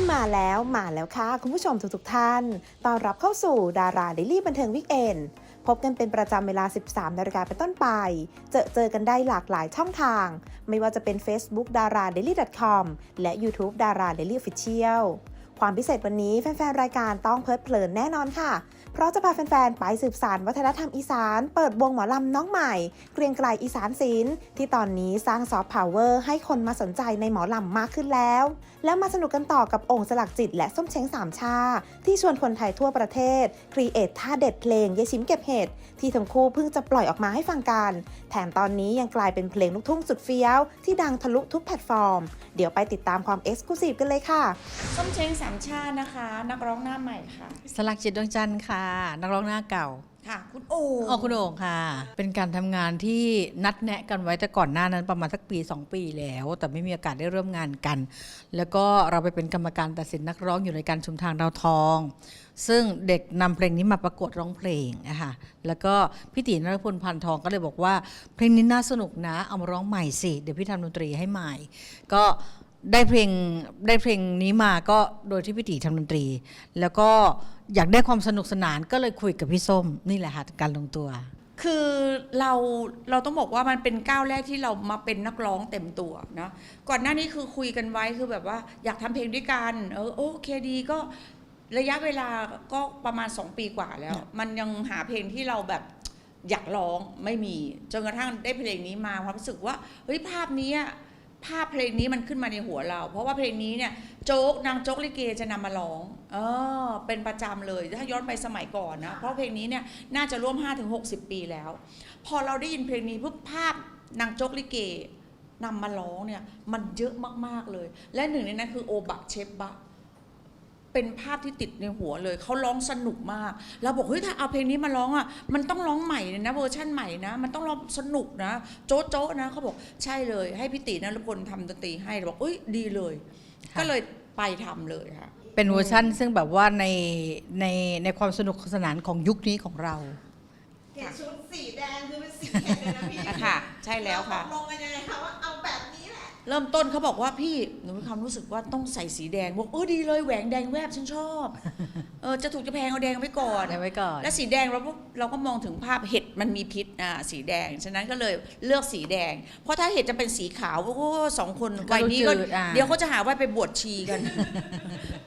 มาแล้วมาแล้วค่ะ คุณผู้ชมทุกๆท่าน ต้อนรับเข้าสู่ดาราเดลี่บันเทิงวิกเอนพบกันเป็นประจำเวลา 13 นาฬิกาเป็นต้นไป เจอเจอกันได้หลากหลายช่องทาง ไม่ว่าจะเป็น Facebook d a r a d a i l y com และ YouTube d a r a Daily Official ความพิเศษวันนี้แฟนๆ รายการต้องเพลิดเพลินแน่นอนค่ะ เพราะจะพาแฟนๆ ไปสืบสานวัฒนธรรมอีสาน เปิดวงหมอลำน้องใหม่ เกรียงไกลอีสานศิลป์ที่ตอนนี้สร้างซอฟต์พาวเวอร์ให้คนมาสนใจในหมอลำมากขึ้นแล้ว แล้วมาสนุกกันต่อกับองค์สลักจิตและส้มเช้งสามชา ที่ชวนคนไทยทั่วประเทศครีเอทท่าเด็ดเพลงเยายชิมเก็บเห็ดที่ทั้งคู่เพิ่งจะปล่อยออกมาให้ฟังกัน แถมตอนนี้ยังกลายเป็นเพลงลูกทุ่งสุดเฟี้ยว ที่ดังทะลุทุกแพลตฟอร์ม เดี๋ยวไปติดตามความเอ็กซ์คลูซีฟกันเลยค่ะ ส้มเช้งสามชาตินะคะ นักร้องหน้าใหม่ค่ะ สลักจิตดวงจันทร์ค่ะนักร้องหน้าเก่าค่ะ คุณโอ๋อ๋อคุณโอ่งค่ะ เป็นการทำงานที่นัดแนะกันไว้แต่ก่อนหน้านั้นประมาณสักปี 2 ปีแล้ว แต่ไม่มีโอกาสได้ร่วมงานกัน แล้วก็เราไปเป็นกรรมการตัดสินนักร้องอยู่ในการชุมทางดาวทอง ซึ่งเด็กนำเพลงนี้มาประกวดร้องเพลงนะคะแล้วก็พี่ตีนรพลพันทองก็เลยบอกว่า เพลงนี้น่าสนุกนะ เอามาร้องใหม่สิ เดี๋ยวพี่ทำดนตรีให้ใหม่ ก็ ได้เพลงได้เพลงนี้มาก็โดยที่พี่ตีทำดนตรี แล้วก็อยากได้ความสนุกสนานก็เลยคุยกับพี่ส้มนี่แหละค่ะการลงตัว คือเราเราต้องบอกว่ามันเป็นก้าวแรกที่เรามาเป็นนักร้องเต็มตัวนะก่อนหน้านี้คือคุยกันไว้คือแบบว่าอยากทำเพลงด้วยกันเออโอเคดีก็ระยะเวลาก็ประมาณ 2 ปีกว่าแล้ว มันยังหาเพลงที่เราแบบอยากร้องไม่มีจนกระทั่งได้เพลงนี้มาความรู้สึกว่าเฮ้ยภาพนี้อะ ภาพเพลงนี้มันขึ้นมาในหัวเรา เพราะว่าเพลงนี้เนี่ยโจ๊กนางโจ๊กลิเกจะนำมาร้อง เออ เป็นประจำเลยถ้าย้อนไปสมัยก่อนนะเพราะเพลงนี้เนี่ยน่าจะร่วม 5-60 ปีแล้ว พอเราได้ยินเพลงนี้ปุ๊บภาพนางโจ๊กลิเกนำมาร้องเนี่ยมันเยอะมากๆเลย และหนึ่งในนั้นคือโอบะเชฟบะ เป็นภาพที่ติดในหัวเลยเขาร้องสนุกมากแล้วบอกเฮ้ยถ้าเอาเพลงนี้มาร้องอะมันต้องร้องใหม่เลยนะเวอร์ชั่นใหม่นะมันต้องร้องสนุกนะโจ๊ะโจ๊ะนะเขาบอกใช่เลย ให้พี่ตินรพลทำดนตรีให้เราบอกเอ้ยดีเลยค่ะก็เลยไปทำเลยค่ะ เป็นเวอร์ชั่นซึ่งแบบว่าในในในความสนุกสนานของยุคนี้ของเรา เห็นชุดสีแดงคือเป็นสีเข็ดเลยนะพี่ค่ะ ใช่แล้วค่ะลงกันยังไงคะว่าเอาแบบนี้แหละ เริ่มต้นเขาบอกว่าพี่หนูมีความรู้สึกว่าต้องใส่สีแดงบอกเออดีเลยแหวงแดงแวบฉันชอบเออจะถูกจะแพงเอาแดงไว้ก่อน เอาไว้ก่อน และสีแดงเราก็เราก็มองถึงภาพเห็ดมันมีพิษอ่าสีแดง ฉะนั้นก็เลยเลือกสีแดง เพราะถ้าเห็ดจะเป็นสีขาวโอ้โหสองคนก็วัยนี้ก็จืดอ่าเดี๋ยวเขาจะหาว่าไปบวชชีกัน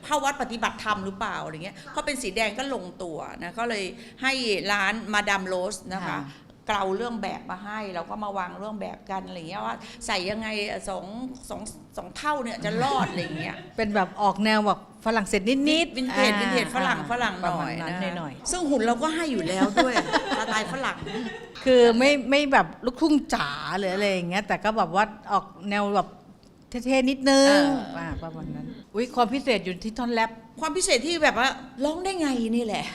เข้าวัดปฏิบัติธรรมหรือเปล่าอะไรเงี้ยเพราะเป็นสีแดงก็ลงตัวนะก็เลยให้ร้านมาดามโรสนะคะ เกลาเรื่องแบบมาให้เราก็มาวางเรื่องแบบกันอะไรเงี้ยว่าใส่ยังไงสองสองสองเท่าเนี่ยจะรอดอะไรเงี้ยเป็นแบบออกแนวแบบฝรั่งเศสนิดนิดวินเทจวินเทจฝรั่งฝรั่งหน่อยประมาณนะนั้นหน่อยซึ่งหุ่นเราก็ให้อยู่แล้วด้วยสไตล์ฝรั่งๆคือไม่ไม่แบบลูกทุ่งจ๋าหรืออะไรอย่างเงี้ยแต่ก็แบบว่าออกแนวแบบ เท่ๆนิดนึงเอออ่าประมาณนั้นอุ้ยความพิเศษอยู่ที่ท่อนแรป ความพิเศษที่แบบว่าร้องได้ไงนี่แหละ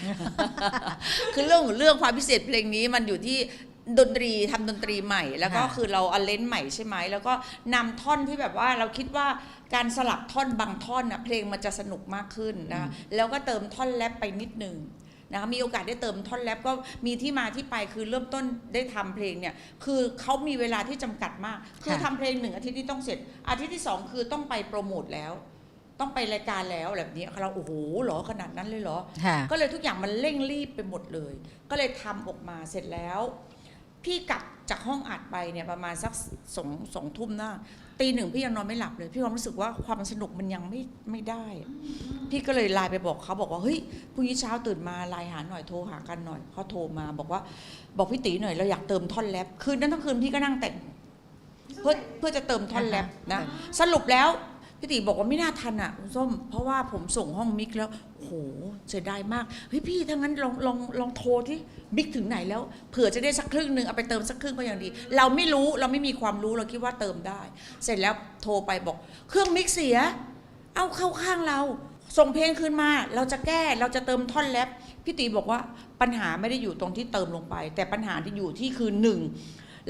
คือเรื่องของเรื่องความพิเศษเพลงนี้มันอยู่ที่ดนตรีทำดนตรีใหม่ แล้วก็ค่ะ คือเราอันเลนใหม่ใช่ไหมแล้วก็นำท่อนที่แบบว่าเราคิดว่าการสลับท่อนบางท่อนนะเพลงมันจะสนุกมากขึ้นนะแล้วก็เติมท่อนแรปไปนิดนึง นะคะมีโอกาสได้เติมท่อนแรปก็มีที่มาที่ไปคือเริ่มต้นได้ทำเพลงเนี่ยคือเขามีเวลาที่จำกัดมาก คือทำเพลงหนึ่งอาทิตย์ที่ต้องเสร็จ อาทิตย์ที่สองคือต้องไปโปรโมทแล้ว ต้องไปรายการแล้วแบบนี้เราโอ้โหเหรอขนาดนั้นเลยเหรอค่ะก็เลยทุกอย่างมันเร่งรีบไปหมดเลย ก็เลยทำออกมาเสร็จแล้ว พี่กลับจากห้องอัดไปเนี่ยประมาณสักสองสองทุ่มหน้า ตีหนึ่งพี่ยังนอนไม่หลับเลย พี่ความรู้สึกว่าความสนุกมันยังไม่ไม่ได้ พี่ก็เลยไลน์ไปบอกเขาบอกว่าเฮ้ยพรุ่งนี้เช้าตื่นมาไลน์หาหน่อยโทรหากันหน่อยเขาโทรมาบอกว่าบอกพี่ตีหน่อยเราอยากเติมท่อนแรปคืนนั้นทั้งคืนพี่ก็นั่งแต่งเพื่อเพื่อจะเติมท่อนแรปนะสรุปแล้ว พี่ติบอกว่าไม่น่าทันอะคุณส้ม เพราะว่าผมส่งห้องมิกแล้วโหเสียดายมากเฮ้ยพี่ถ้างั้นลองลองลองโทรที่มิกถึงไหนแล้วเผื่อจะได้สักครึ่งหนึ่งเอาไปเติมสักครึ่งก็ยังดี เราไม่รู้เราไม่มีความรู้เราคิดว่าเติมได้ เสร็จแล้วโทรไปบอก เครื่องมิกเสีย เอาเข้าข้างเรา ส่งเพลงคืนมา เราจะแก้เราจะเติมท่อนแรปพี่ตีบอกว่าปัญหาไม่ได้อยู่ตรงที่เติมลงไป แต่ปัญหาที่อยู่ที่คือหนึ่ง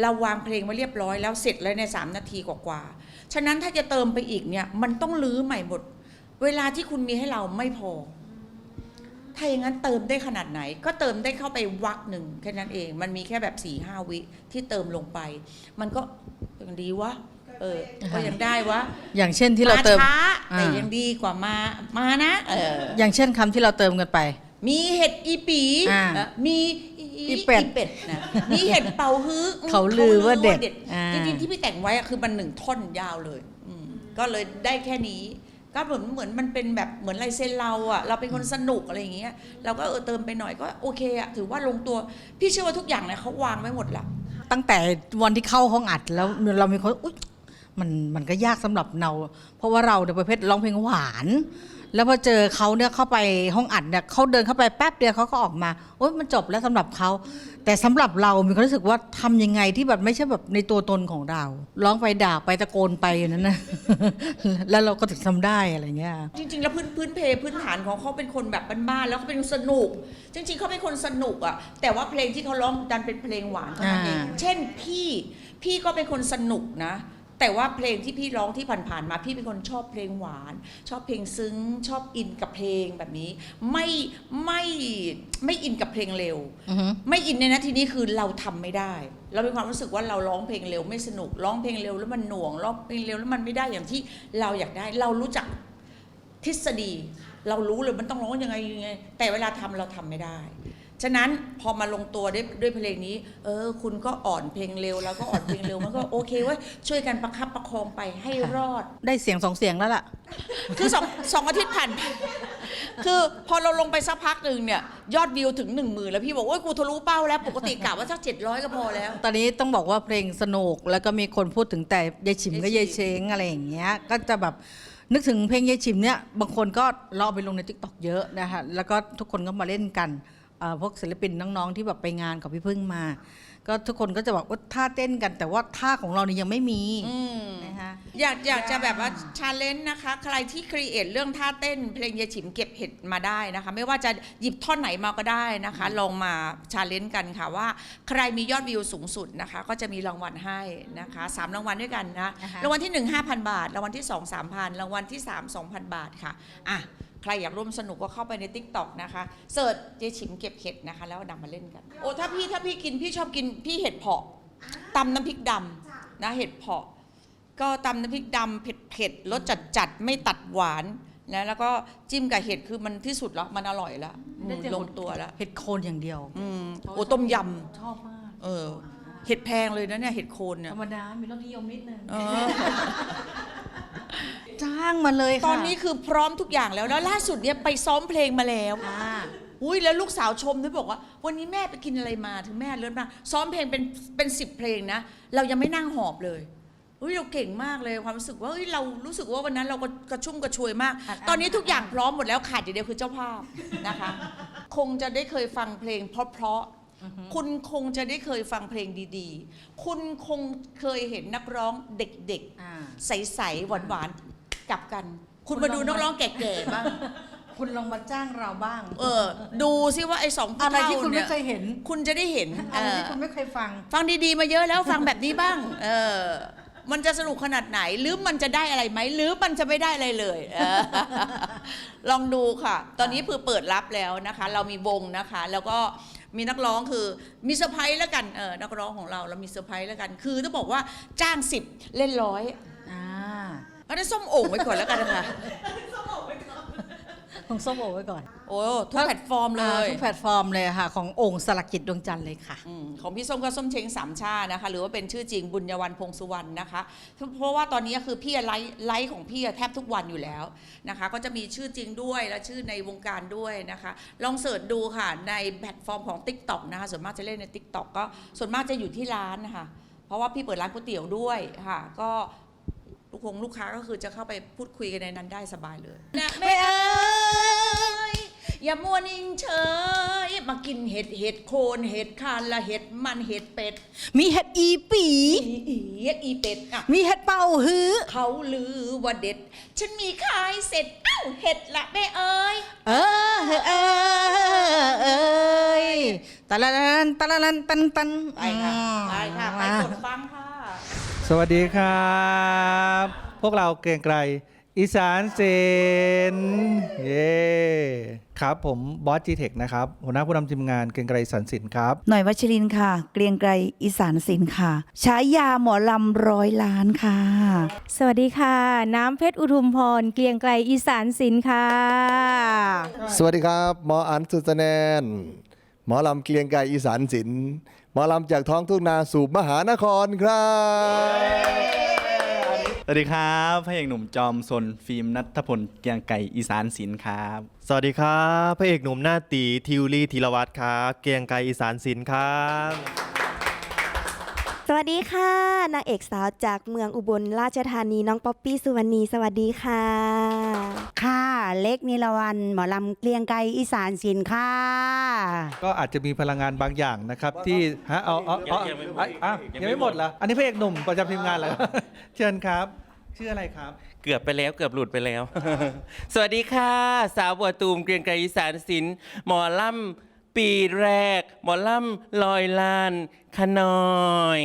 เราวางเพลงไว้เรียบร้อยแล้วเสร็จแล้วในสามนาทีกว่าๆ ฉะนั้นถ้าจะเติมไปอีกเนี่ย มันต้องลื้อใหม่หมด เวลาที่คุณมีให้เราไม่พอ ถ้าอย่างนั้นเติมได้ขนาดไหน ก็เติมได้เข้าไปวักหนึ่งแค่นั้นเอง มันมีแค่แบบสี่ห้าวิที่เติมลงไป มันก็ยังดีวะก็เออก็ยังได้วะอย่างเช่นที่เราเติมช้าแต่อ่ายัยังดีกว่ามามานะเอออย่างเช่นคำที่เราเติมกันไป มีเห็ดอีปีอ่าเอ่อมีอีอีเป็ดเป็ดนะมีเห็ดเป่าฮื้ออืมเขาลือว่าเด็ดอ่า จริงๆที่พี่แต่งไว้อะคือมันหนึ่งท่อนยาวเลยอืมก็เลยได้แค่นี้ ก็เหมือนเหมือนมันเป็นแบบเหมือนลายเซ็นเราอะเราเป็นคนสนุกอะไรอย่างเงี้ยเราก็เออเติมไปหน่อยก็โอเคอะถือว่าลงตัวพี่เชื่อว่าทุกอย่างเนี่ยเขาวางไว้หมดละ ตั้งแต่วันที่เข้าห้องอัดแล้วเรามีคนอุ๊ยมันมันก็ยากสำหรับเรา เพราะว่าเราเนี่ยประเภทร้องเพลงหวาน แล้วพอเจอเขาเนี่ยเข้าไปห้องอัดเนี่ยเขาเดินเข้าไปแป๊บเดียวเขาก็ออกมาโอ๊ยมันจบแล้วสำหรับเขาแต่สำหรับเรามีความรู้สึกว่าทำยังไงที่แบบไม่ใช่แบบในตัวตนของเรา ร้องไปด่าไปตะโกนไปอย่างนั้นนะแล้วเราก็ถึงทำได้อะไรเงี้ยจริง ๆ แล้วพื้นพื้นเพพื้นฐานของเขาเป็นคนแบบบ้านๆแล้วเขาเป็นคนสนุก จริง ๆเขาเป็นคนสนุกอะแต่ว่าเพลงที่เขาร้องดันเป็นเพลงหวานเท่านั้นเองอ่าเช่นพี่พี่ก็เป็นคนสนุกนะ แต่ว่าเพลงที่พี่ร้องที่ผ่านๆมา พี่เป็นคนชอบเพลงหวาน ชอบเพลงซึ้ง ชอบอินกับเพลงแบบนี้ ไม่ไม่ไม่อินกับเพลงเร็ว อือฮึ ไม่อินในนาทีนี้คือเราทำไม่ได้ เรามีความรู้สึกว่าเราร้องเพลงเร็วไม่สนุก ร้องเพลงเร็วแล้วมันหน่วง ร้องเพลงเร็วแล้วมันไม่ได้อย่างที่เราอยากได้ เรารู้จักทฤษฎี เรารู้เลยมันต้องร้องยังไงยังไง แต่เวลาทำเราทำไม่ได้ ฉะนั้นพอมาลงตัวด้วยด้วยเพลงนี้ เออ คุณก็อ่อนเพลงเร็วแล้วก็อ่อนเพลงเร็วมันก็โอเคเว่าช่วยกันประคับประคองไปให้รอด ได้เสียงสองเสียงแล้วล่ะ คือสองสองอาทิตย์ผ่านไปคือพอเราลงไปสักพักหนึ่งเนี่ยยอดวิวถึงหนึ่งหมื่นแล้วพี่บอกโอ้ยกูทะลุเป้าแล้วปกติกะว่าสักเจ็ดร้อยก็พอแล้ว ตอนนี้ต้องบอกว่าเพลงสนุกแล้วก็มีคนพูดถึงแต่ยายฉิมก็ยายยายฉิเชมงอะไรอย่างเงี้ยก็จะแบบนึกถึงเพลงยายฉิมเนี่ยบางคนก็เราเอาไปลงในทิกตอกเยอะนะคะแล้วก็ทุกคนก็มาเล่นกันเอ่อ พวกศิลปินน้องๆที่แบบไปงานกับพี่พึ่งมา ก็ทุกคนก็จะบอกว่าท่าเต้นกันแต่ว่าท่าของเรานี่ยังไม่มีอืมนะคะอยากอยากจะแบบว่าชาเลนจ์นะคะ ใครที่ครีเอทเรื่องท่าเต้น เพลงยายฉิมเก็บเห็ดมาได้นะคะ ไม่ว่าจะหยิบท่อนไหนมาก็ได้นะคะ ลองมาชาเลนจ์กันค่ะว่า ใครมียอดวิวสูงสุดนะคะ ก็จะมีรางวัลให้นะคะสามรางวัลด้วยกันนะอ่าฮะรางวัลที่1 5,000บาท รางวัลที่2 3,000รางวัลที่3 2,000บาทค่ะอะ ใครอยากร่วมสนุกก็เข้าไปใน t ิ k t o k นะคะเสิร์ชเจฉิมเก็บเห็ดนะคะ แล้วนำมาเล่นกัน โอ้ถ้าพี่ถ้าพี่กินพี่ชอบกินพี่เห็ดเผาะตำน้ำพริกดำนะเห็ดเผาะ ก็ตำน้ำพริกดำเผ็ดเผ็ดๆรสจัดจัดๆไม่ตัดหวานนะแล้วก็จิ้มกับเห็ดคือมันที่สุดแล้วมันอร่อยแล้วอืมลงตัวแล้วเห็ดโคนอย่างเดียว อืมโอ้ต้มยชอบมากำเออเห็ดแพงเลยนะเนี่ยเห็ดโคนเนี่ยธรรมดามีรสนิยมนิดนึง เออ จ้างมาเลยค่ะตอนนี้คือพร้อมทุกอย่างแล้วแล้วล่าสุดเนี่ยไปซ้อมเพลงมาแล้วอ่าอุ้ยแล้วลูกสาวชมด้วยบอกว่า วันนี้แม่ไปกินอะไรมาถึงแม่เลิศมากซ้อมเพลงเป็นเป็นสิบเพลงนะ เรายังไม่นั่งหอบเลยอุ้ยเราเก่งมากเลยความรู้สึกว่าเอ้ยเรารู้สึกว่าวันนั้นเราก็กระชุ่มกระชวยมากอัดอั้นตอนนี้ทุกอย่างพร้อมหมดแล้วขาดอย่างเดียวคือเจ้าภาพนะคะ คงจะได้เคยฟังเพลงเพราะๆคุณคงจะได้เคยฟังเพลงดีๆ คุณคงเคยเห็นนักร้องเด็กอ่าๆใสๆหวานๆ กลับกัน คุณมาดูนักร้องแก่ๆบ้าง คุณลองมาจ้างเราบ้าง เออ ดูซิว่าไอ้สองผู้อะไรเท่าที่คุณไม่เนี่ยเคยเห็น คุณจะได้เห็นอะไรที่เออคุณไม่เคยฟัง ฟังดีๆมาเยอะแล้วฟังแบบนี้บ้าง เออ มันจะสนุกขนาดไหน หรือมันจะได้อะไรไหม หรือมันจะไม่ได้อะไรเลยเออลองดูค่ะ ตอนนี้คือเปิดรับแล้วนะคะ เรามีวงนะคะ แล้วก็มีนักร้องคือมีเซอร์ไพรส์แล้วกันเออนักร้องของเราเรามีเซอร์ไพรส์แล้วกัน คือต้องบอกว่าจ้างสิบเล่นร้อยอ่าเอาได้ส้มโอ่งไว้ก่อนแล้วกันนะคะของส้มโอไว้ก่อนโอ้ทุกแพลตฟอร์มเลอ่ายทุกแพลตฟอร์มเลยค่ะ ของโอ่งสลักจิตดวงจันทร์เลยค่ะอมของพี่ส้มก็ส้มเชงสามชานะคะ หรือว่าเป็นชื่อจริงบุญยวันพงสุวรรณนะคะ เพราะว่าตอนนี้คือพี่ไลฟ์ไลฟ์ของพี่แทบทุกวันอยู่แล้วนะคะ ก็จะมีชื่อจริงด้วยและชื่อในวงการด้วยนะคะ ลองเสิร์ชดูค่ะในแพลตฟอร์มของ Tik t o อกนะคะ ส่วนมากจะเล่นใน Tik t o อกก็ส่วนมากจะอยู่ที่ร้านนะคะ เพราะว่าพี่เปิดร้านก๋วยเตี๋ยวด้วยค่ะ ก็ ลูกคงลูกค้าก็คือจะเข้าไปพูดคุยกันในนั้นได้สบายเลยนะแม่เอ้ยอย่ามัวนิ่งเฉยมากินเห็ดเห็ดโคนเห็ดคานละเห็ดมันเห็ดเป็ดมีเห็ดอีปี อีอีอีเป็ดอะ มีเห็ดเป่าฮื้อ เขาลือว่าเด็ด ฉันมีขายเสร็จเอ้าเห็ดละแม่เอ้ยเออเออเออเอยตะละลันตะละลันตันตันไปค่ะไปค่ะไปกดฟังค่ะ สวัสดีครับ พวกเราเกรียงไกรอีสานเซนเย่ครับผมบอสจีเทคนะครับ หัวหน้าผู้นำทีมงานเกรียงไกรสันสินครับ หน่อยวัชรินทร์ค่ะ เกรียงไกรอีสานศิลป์ค่ะฉายาหมอลำร้อยล้านค่ะ สวัสดีค่ะ น้ำเพชรอุทุมพรเกรียงไกรอีสานศิลป์ค่ะ สวัสดีครับ หมออันสุสแนนหมอลำเกลียงไกรอีสานศิลป์ หมอลำจากท้องทุ่งนาสู่มหานครครับ สวัสดีครับพระเอกหนุ่มจอมซนฟิล์มนัทพลเกียงไก่อีสานศิลป์ครับ สวัสดีครับพระเอกหนุ่มหน้าตีทิวลี่ธีรวัตรครับ เกรียงไกรอีสานศิลป์ครับส วัสดีค่ะนางเอกสาวจากเมืองอุบลราชธานีน้องป๊อปปี้สุวรรณีสวัสดีค่ะ ค่ะ เล็กนิรวันหมอลำเกรียงไกรอีสานศิลป์ค่ะ ก็อาจจะมีพลังงานบางอย่างนะครับ ที่ฮะเอาเอาเอายังไม่หมดอะอะยังไม่หมดเหรออันนี้พระเอกหนุ่มประจำทีมงานเหรอ เชิญครับ ชื่ออะไรครับ เกือบไปแล้วเกือบหลุดไปแล้ว สวัสดีค่ะ สาวบัวตูมเกรียงไกรอีสานศิลป์หมอล่ำ ปีแรก หมอล่ำลอยลานขนอย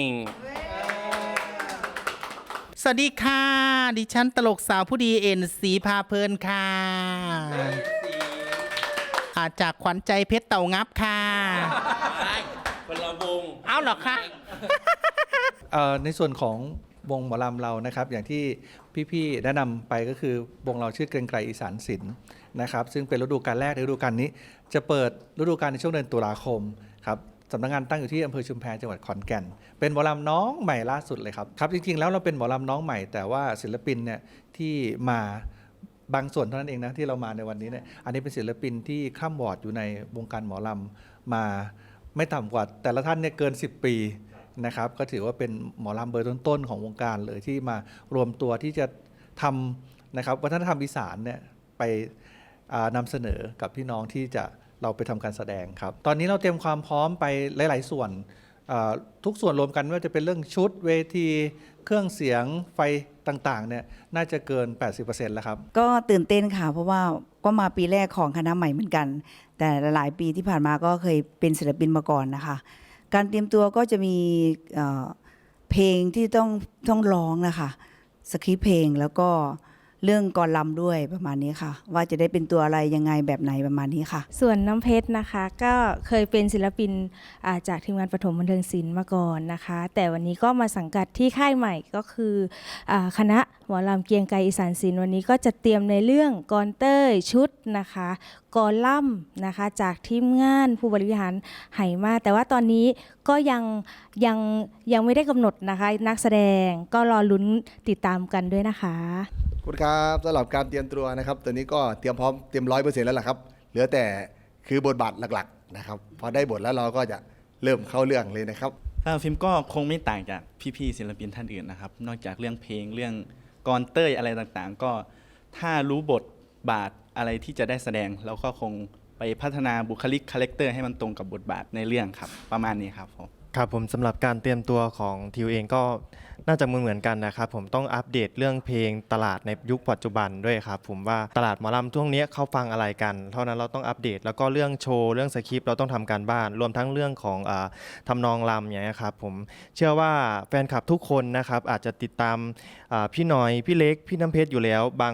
สวัสดีค่ะ ดิฉันตลกสาวผู้ดีเอ็นสีพาเพลินค่ะอาจากขวัญใจเพชรเต่างับค่ะคนละวงเอาเหรอคะเอ่อในส่วนของวงหมอลำเรานะครับ อย่างที่พี่ๆแนะนำไปก็คือวงเราชื่อเกรียงไกรอีสานศิลป์ นะครับซึ่งเป็นฤดูกาลแรกในฤดูกาลนี้ จะเปิดฤดูกาลในช่วงเดือนตุลาคมครับสำนักงานตั้งอยู่ที่อำเภอชุมแพจังหวัดขอนแก่น เป็นหมอลำน้องใหม่ล่าสุดเลยครับครับจริงๆแล้วเราเป็นหมอลำน้องใหม่ แต่ว่าศิลปินเนี่ยที่มาบางส่วนเท่านั้นเองนะที่เรามาในวันนี้เนี่ยอันนี้เป็นศิลปินที่ข้ามวอร์ดอยู่ในวงการหมอลำมาไม่ต่ำกว่า แต่ละท่านเนี่ยเกิน 10 ปีนะครับก็ถือว่าเป็นหมอลำเบอร์ต้นๆของวงการเลยที่มารวมตัวที่จะทำนะครับวัฒนธรรมอีสานเนี่ยไป นำเสนอกับพี่น้องที่จะเราไปทำการแสดงครับ ตอนนี้เราเตรียมความพร้อมไปหลาย ๆ ส่วนทุกส่วนรวมกันไม่ว่าจะเป็นเรื่องชุดเวที เครื่องเสียงไฟต่างๆเนี่ยน่าจะเกิน 80%แล้วครับ ก็ตื่นเต้นค่ะเพราะว่าก็มาปีแรกของคณะใหม่เหมือนกัน แต่หลายปีที่ผ่านมาก็เคยเป็นศิลปินมาก่อนนะคะ การเตรียมตัวก็จะมีเอ่อเพลงที่ต้องต้องร้องนะคะสคริปต์เพลงแล้วก็ เรื่องกรลำด้วยประมาณนี้ค่ะ ว่าจะได้เป็นตัวอะไรยังไงแบบไหนประมาณนี้ค่ะ ส่วนน้ำเพชรนะคะ ก็เคยเป็นศิลปินาจากทีมงานปฐมบันเทิงศิลป์มาก่อนนะคะ แต่วันนี้ก็มาสังกัดที่ค่ายใหม่ก็คืออคณะหมอลำเกียงไกรอีสานศิลป์วันนี้ก็จะเตรียมในเรื่องกรเต้ยชุดนะคะกรล่ำนะคะจากทีมงานผู้บริหารไหมา แต่ว่าตอนนี้ก็ยังยังยังไม่ได้กำหนดนะคะ นักแสดงก็รอลุ้นติดตามกันด้วยนะคะ คุณครับสำหรับการเตรียมตัวนะครับตอนนี้ก็เตรียมพร้อมเตรียมร้อยเปอร์เซ็นต์แล้วล่ะครับ เหลือแต่คือบทบาทหลักๆนะครับพอได้บทแล้วเราก็จะเริ่มเข้าเรื่องเลยนะครับทางฟิล์มก็คงไม่ต่างจากพี่ๆศิลปินท่านอื่นนะครับ นอกจากเรื่องเพลงเรื่องกรเต้ยอะไรต่างๆ ก็ถ้ารู้บทบาทอะไรที่จะได้แสดงเราก็คงไปพัฒนาบุคลิกคาแรคเตอร์ให้มันตรงกับบทบาทในเรื่องครับ ประมาณนี้ครับผม ครับผมสำหรับการเตรียมตัวของทิวเองก็ น่าจะเหมือนเหมือนกันนะครับผมต้องอัปเดตเรื่องเพลงตลาดในยุคปัจจุบันด้วยครับผมว่าตลาดหมอลำช่วงนี้เขาฟังอะไรกัน เท่านั้นเราต้องอัปเดต แล้วก็เรื่องโชว์เรื่องสคริปต์เราต้องทำการบ้าน รวมทั้งเรื่องของอาทำนองลำอย่างเงี้ครับผมเชื่อว่าแฟนคลับทุกคนนะครับอาจจะติดตามพี่หน้อยพี่เล็กพี่น้ำเพชรอยู่แล้วบาง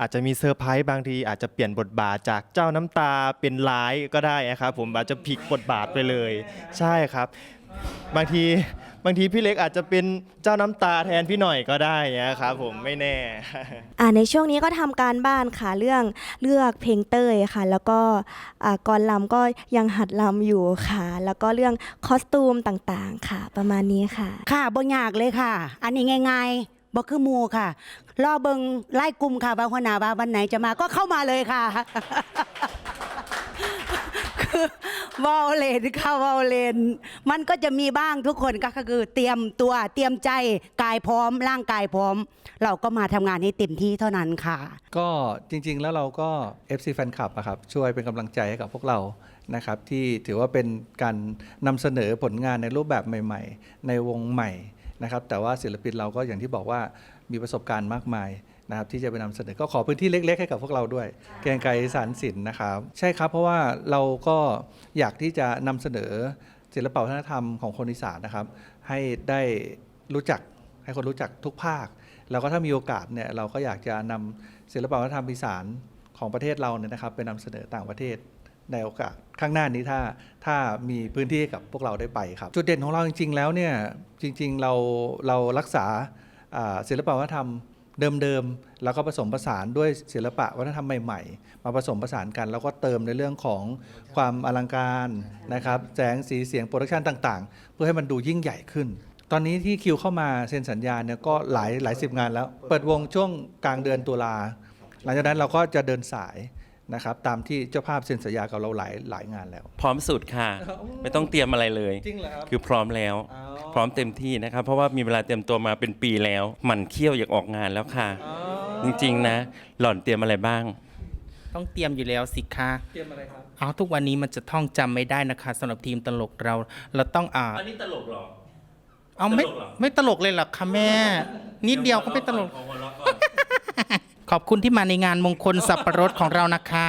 อาจจะมีเซอร์ไพรส์บางทีอาจจะเปลี่ยนบทบาทจากเจ้าน้ำตาเป็นร้ายก็ได้นะครับผมอาจจะพลิกบทบาทไปเลย ใช่ครับ บางที บางทีพี่เล็กอาจจะเป็นเจ้าน้ำตาแทนพี่หน่อยก็ได้นะครับผมไม่แน่ อ่าในช่วงนี้ก็ทำการบ้านค่ะเรื่องเลือกเพลงเต้ยค่ะ แล้วก็อ่ากรลำก็ยังหัดลำอยู่ค่ะ แล้วก็เรื่องคอสตูมต่างๆค่ะ ประมาณนี้ค่ะ ค่ะบ่ยากเลยค่ะ อันนี้ง่ายๆบ่คือหมูค่ะ รอเบิงไล่กลุ่มค่ะว่าหัวหน้าว่าวันไหนจะมาก็เข้ามาเลยค่ะคือ วอลเลนค่ะวอลเลน มันก็จะมีบ้างทุกคนก็คือเตรียมตัวเตรียมใจกายพร้อม ร่างกายพร้อม เราก็มาทำงานให้เต็มที่เท่านั้นค่ะ ก็จริง ๆ แล้วเราก็ FC Fan Club อะครับช่วยเป็นกำลังใจให้กับพวกเรานะครับที่ถือว่าเป็นการนำเสนอผลงานในรูปแบบใหม่ ๆ ในวงใหม่นะครับแต่ว่าศิลปินเราก็อย่างที่บอกว่ามีประสบการณ์มากมาย นะครับที่จะไปนำเสนอก็ขอพื้นที่เล็ก ๆ ให้กับพวกเราด้วย เกรียงไกรสารสินนะครับ ใช่ครับเพราะว่าเราก็อยากที่จะนำเสนอศิลปวัฒนธรรมของคนอีสานนะครับ ให้ได้รู้จักให้คนรู้จักทุกภาค แล้วก็ถ้ามีโอกาสเนี่ยเราก็อยากจะนำศิลปวัฒนธรรมอีสานของประเทศเราเนี่ยนะครับไปนำเสนอต่างประเทศในโอกาสข้างหน้านี้ถ้าถ้ามีพื้นที่ให้กับพวกเราได้ไปครับ จุดเด่นของเราจริง ๆ แล้วเนี่ยจริง ๆ เราเรารักษาอ่าศิลปวัฒนธรรม เดิมๆ แล้วก็ผสมผสานด้วยศิลปะวัฒนธรรมใหม่ๆ มาผสมผสานกัน แล้วก็เติมในเรื่องของความอลังการนะครับแสงสีเสียงโปรดักชันต่างๆ เพื่อให้มันดูยิ่งใหญ่ขึ้น ตอนนี้ที่คิวเข้ามาเซ็นสัญญาเนี่ยก็หลายหลายสิบงานแล้ว เปิดวงช่วงกลางเดือนตุลาหลังจากนั้นเราก็จะเดินสาย นะครับตามที่เจ้าภาพเซ็นสัญญากับเราหลายหลายงานแล้ว พร้อมสุดค่ะ ไม่ต้องเตรียมอะไรเลย จริงเหรอครับ คือพร้อมแล้ว อ๋อ พร้อมเต็มที่นะครับ เพราะว่ามีเวลาเตรียมตัวมาเป็นปีแล้วหมันเคี่ยวอยากออกงานแล้วค่ะ จริงๆนะ หล่อนเตรียมอะไรบ้าง ต้องเตรียมอยู่แล้วสิคะเตรียมอะไรครับเอาทุกวันนี้มันจะท่องจำไม่ได้นะคะสำหรับทีมตลกเรา เราต้องอ่าอันนี้ตลกหรอ เอาไม่ตลกเหรอ ไม่ตลกเลยเหรอคะแม่ นิดเดียวก็ไม่ตลก ขอ บคุณที่มาในงานมงคลสับปะรดของเรานะคะ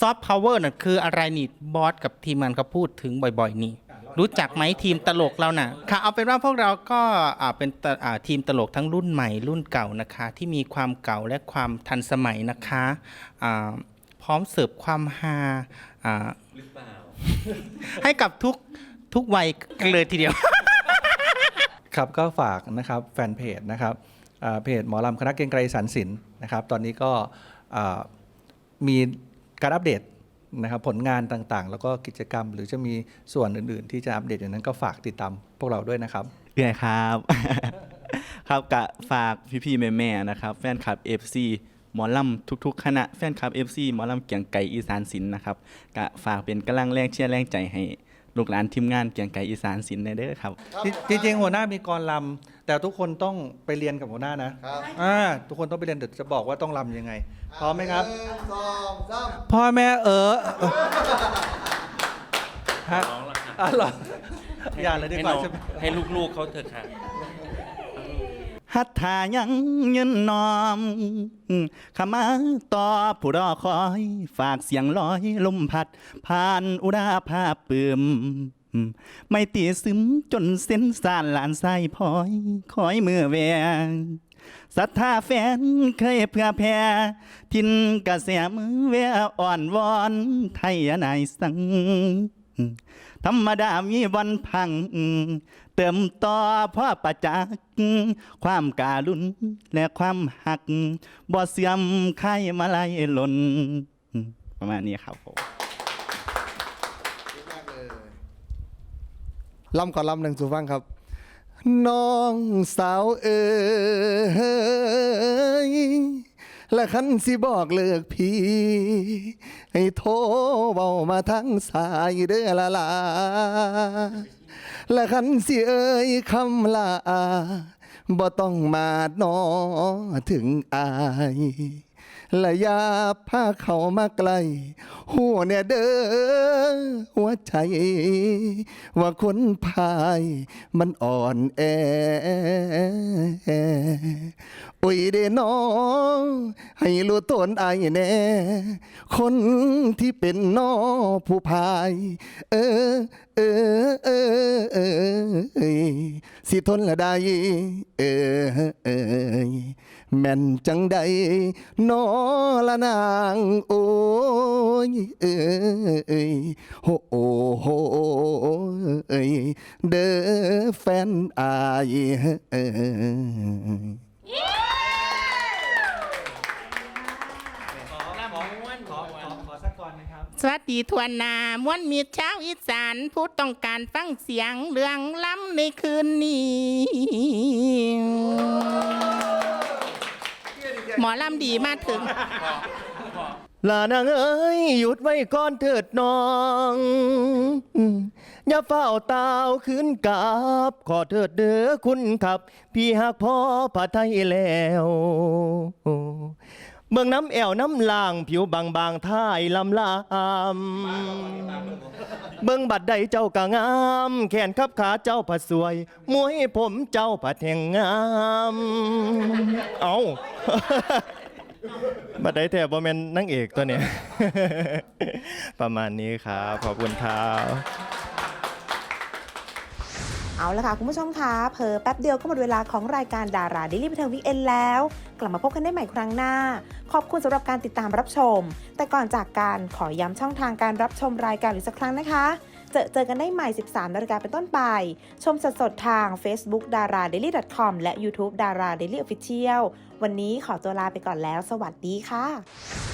ซอฟต์พาวเวอร์น่ะคืออะไรนี่บอสกับทีมงานเขาพูดถึงบ่อยๆ นี่ รู้จักไหมทีมตลกเราน่ะค่ะเอาเป็นว่าพวกเราก็อ่าเป็นตะอ่าทีมตลกทั้งรุ่นใหม่รุ่นเก่านะคะ ที่มีความเก่าและความทันสมัยนะคะอ่าพร้อมเสิร์ฟความฮาอ่าหรือเปล่าให้กับทุกทุกวัยกันเลยทีเดียว ครับก็ฝากนะครับแฟนเพจนะครับอ่า เพจหมอลำคณะเกรียงไกรสารสินนะครับ ตอนนี้ก็มีการอัปเดตนะครับผลงานต่างๆ แล้วก็กิจกรรม หรือจะมีส่วนอื่นๆ ที่จะอัปเดตอย่างนั้นก็ฝากติดตามพวกเราด้วยนะครับเอื้อยครับ ครับกะฝากพี่ๆแม่ๆนะครับ แฟนคลับ FC หมอลำทุกๆ คณะแฟนคลับ FC หมอลำเกียงไก่อีสานศิลป์นะครับกะฝากเป็นกำลังแรงเชียร์แรงใจให้ ลูกหลานทีมงานเกียงไก่อีสานศิลป์ในเด้อครับ จริงๆหัวหน้ามีกรลำแต่ทุกคนต้องไปเรียนกับหัวหน้านะครับอ่าทุกคนต้องไปเรียนเดี๋ยวจะบอกว่าต้องลำยังไงพร้อมไหมครับหนึ่งสองสามพ่อแม่เออฮะร้องละค่ะอ๋อเหรออย่าเลยดีกว่าให้น้องใช่ไหมให้ลูกๆเขาเถอะค่ะ หัตถายังยืนนอมขมาต่อผู้รอคอย ฝากเสียงลอยลมพัด ผ่านอุราภาพปืมไม่ตีซึมจนเส้นสานหลานไส้พอย คอยเมื่อแวงศรัทธาแฟนเคยเพื่อแพ่ทินกระแสมือแววอ่อนวอนไทยนายสัง ธรรมดามีวันพัง เติมต่อพ่อประจักษ์ความการุณและความหักบ่เสื่อมใครมาไล่หล่นประมาณนี้ครับผมลำก่อนลำหนึ่งสู่ฟังครับ น้องสาวเอ๋ และคันสิบอกเลิกพี่ ให้โทรเบามาทั้งสายเด้อละลาและคันสิเอ่ยคำลาบ่ต้องมาดนอถึงอาย และยาพาเขามาไกล หัวเนี่ยเด้อหัวใจ ว่าคนพายมันอ่อนแอโอ้ยเด้น้องให้รู้ตนไอแน่ คนที่เป็นน้อผู้พาย เออเออ สิทนละได้เออเออแม่นจังใดนอละนางโอ้ยเออโฮโอโหเอ้ยเด้อแฟนอายเอ้ย สวัสดีทวนนามวนมีเช้าวอีสานผู้ต้องการฟังเสียงเรื่องล้ำในคืนนี้ หมอลำดีมาถึง ลานางเอ้ยหยุดไว้ก่อนเถิดน้องอย่าเฝ้าตาวคืนกลับ ขอเถิดเด้อคุณครับ พี่หักพ่อผาไทยแล้ว เมืองน้ำแอวน้ำล่าง ผิวบางบางท่ายลำลามเบิ่งบัดใดเจ้ากะงาม แขนขับขาเจ้าผัดสวย มวยผมเจ้าผัดแห่งงาม เอาบัดใดแทบบ่แม่นนางเอกตัวเนี้ยประมาณนี้ครับ ขอบคุณครับเอาละค่ะ คุณผู้ชมคะเพอแป๊บเดียวก็หมดเวลาของรายการดาราเดลี่บันเทิงวิกเอนแล้ว กลับมาพบกันได้ใหม่ครั้งหน้า ขอบคุณสำหรับการติดตามรับชม แต่ก่อนจากการขอย้ำช่องทางการรับชมรายการอีกสักครั้งนะคะ เจอเจอกันได้ใหม่ 13นาฬิกาเป็นต้นไป ชมสดๆทาง Facebook d a r a d a i l y c o m และ YouTube d a r a Daily Official วันนี้ขอตัวลาไปก่อนแล้ว สวัสดีค่ะ